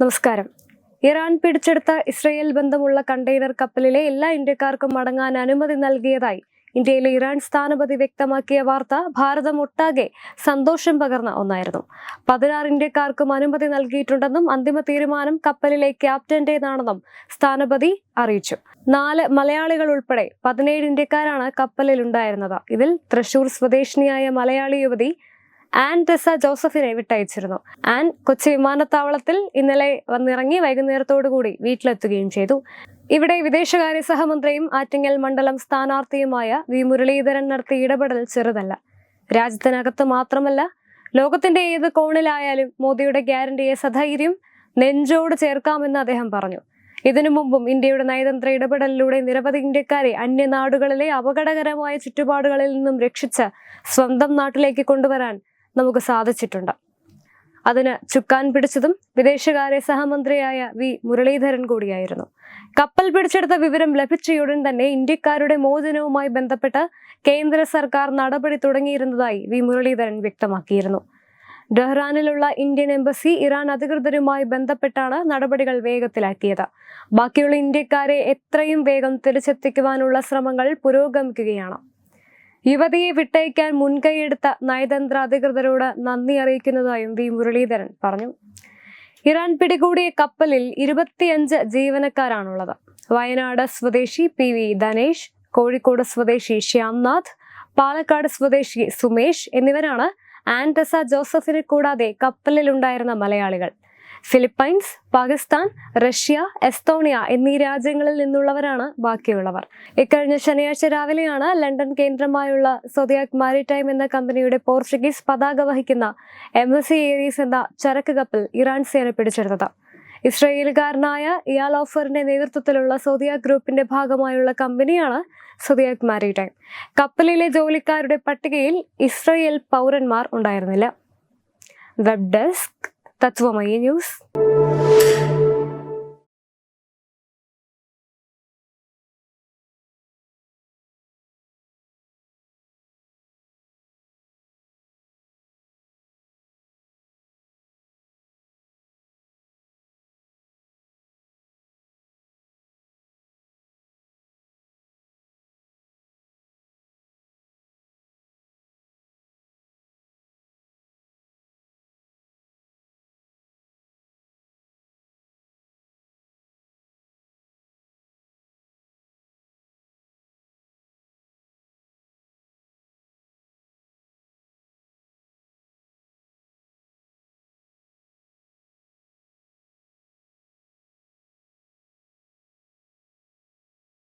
നമസ്കാരം. ഇറാൻ പിടിച്ചെടുത്ത ഇസ്രയേൽ ബന്ധമുള്ള കണ്ടെയ്നർ കപ്പലിലെ എല്ലാ ഇന്ത്യക്കാർക്കും മടങ്ങാൻ അനുമതി നൽകിയതായി ഇന്ത്യയിലെ ഇറാൻ സ്ഥാനപതി വ്യക്തമാക്കിയ വാർത്ത ഭാരതം ഒട്ടാകെ സന്തോഷം പകർന്ന ഒന്നായിരുന്നു. പതിനാറ് ഇന്ത്യക്കാർക്കും അനുമതി നൽകിയിട്ടുണ്ടെന്നും അന്തിമ തീരുമാനം കപ്പലിലെ ക്യാപ്റ്റന്റേതാണെന്നും സ്ഥാനപതി അറിയിച്ചു. നാല് മലയാളികൾ ഉൾപ്പെടെ പതിനേഴ് ഇന്ത്യക്കാരാണ് കപ്പലിൽ ഉണ്ടായിരുന്നത് ഇതിൽ തൃശൂർ സ്വദേശിനിയായ മലയാളി യുവതി ആൻ ടെസ ജോസഫിനെ വിട്ടയച്ചിരുന്നു. ആൻ കൊച്ചി വിമാനത്താവളത്തിൽ ഇന്നലെ വന്നിറങ്ങി വൈകുന്നേരത്തോടു കൂടി വീട്ടിലെത്തുകയും ചെയ്തു. ഇവിടെ വിദേശകാര്യ സഹമന്ത്രിയും ആറ്റിങ്ങൽ മണ്ഡലം സ്ഥാനാർത്ഥിയുമായ വി. മുരളീധരൻ നടത്തിയ ഇടപെടൽ ചെറുതല്ല. രാജ്യത്തിനകത്ത് മാത്രമല്ല ലോകത്തിന്റെ ഏത് കോണിലായാലും മോദിയുടെ ഗ്യാരണ്ടിയെ സധൈര്യം നെഞ്ചോട് ചേർക്കാമെന്ന് അദ്ദേഹം പറഞ്ഞു. ഇതിനു മുമ്പും ഇന്ത്യയുടെ നയതന്ത്ര ഇടപെടലിലൂടെ നിരവധി ഇന്ത്യക്കാരെ അന്യനാടുകളിലെ അപകടകരമായ ചുറ്റുപാടുകളിൽ നിന്നും രക്ഷിച്ച് സ്വന്തം നാട്ടിലേക്ക് കൊണ്ടുവരാൻ നമുക്ക് സാധിച്ചിട്ടുണ്ട്. അതിന് ചുക്കാൻ പിടിച്ചതും വിദേശകാര്യ സഹമന്ത്രിയായ വി. മുരളീധരൻ കൂടിയായിരുന്നു. കപ്പൽ പിടിച്ചെടുത്ത വിവരം ലഭിച്ചയുടൻ തന്നെ ഇന്ത്യക്കാരുടെ മോചനവുമായി ബന്ധപ്പെട്ട് കേന്ദ്ര സർക്കാർ നടപടി തുടങ്ങിയിരുന്നതായി വി. മുരളീധരൻ വ്യക്തമാക്കിയിരുന്നു. ഡെഹ്റാനിലുള്ള ഇന്ത്യൻ എംബസി ഇറാൻ അധികൃതരുമായി ബന്ധപ്പെട്ടാണ് നടപടികൾ വേഗത്തിലാക്കിയത്. ബാക്കിയുള്ള ഇന്ത്യക്കാരെ എത്രയും വേഗം തിരിച്ചെത്തിക്കുവാനുള്ള ശ്രമങ്ങൾ പുരോഗമിക്കുകയാണ്. യുവതിയെ വിട്ടയക്കാൻ മുൻകൈയെടുത്ത നയതന്ത്ര അധികൃതരോട് നന്ദി അറിയിക്കുന്നതായും വി മുരളീധരൻ പറഞ്ഞു. ഇറാൻ പിടികൂടിയ കപ്പലിൽ ഇരുപത്തിയഞ്ച് ജീവനക്കാരാണുള്ളത്. വയനാട് സ്വദേശി പി വി ധനേഷ് കോഴിക്കോട് സ്വദേശി ശ്യാംനാഥ് പാലക്കാട് സ്വദേശി സുമേഷ് എന്നിവരാണ് ആൻഡസ ജോസഫിനെ കൂടാതെ കപ്പലിലുണ്ടായിരുന്ന മലയാളികൾ. ഫിലിപ്പൈൻസ് പാകിസ്ഥാൻ റഷ്യ എസ്തോണിയ എന്നീ രാജ്യങ്ങളിൽ നിന്നുള്ളവരാണ് ബാക്കിയുള്ളവർ. ഇക്കഴിഞ്ഞ ശനിയാഴ്ച രാവിലെയാണ് ലണ്ടൻ കേന്ദ്രമായുള്ള സൊദിയാക് മാരിടൈം എന്ന കമ്പനിയുടെ പോർച്ചുഗീസ് പതാക വഹിക്കുന്ന എം എസ് സി ഏരീസ് എന്ന ചരക്ക് കപ്പൽ ഇറാൻ സേന പിടിച്ചെടുത്തത്. ഇസ്രയേലുകാരനായ ഇയാൽ ഓഫറിന്റെ നേതൃത്വത്തിലുള്ള സോദിയാക് ഗ്രൂപ്പിന്റെ ഭാഗമായുള്ള കമ്പനിയാണ് സോദിയാക് മാരിടൈം കപ്പലിലെ ജോലിക്കാരുടെ പട്ടികയിൽ ഇസ്രയേൽ പൗരന്മാർ ഉണ്ടായിരുന്നില്ല. Web desk తత్వమయ news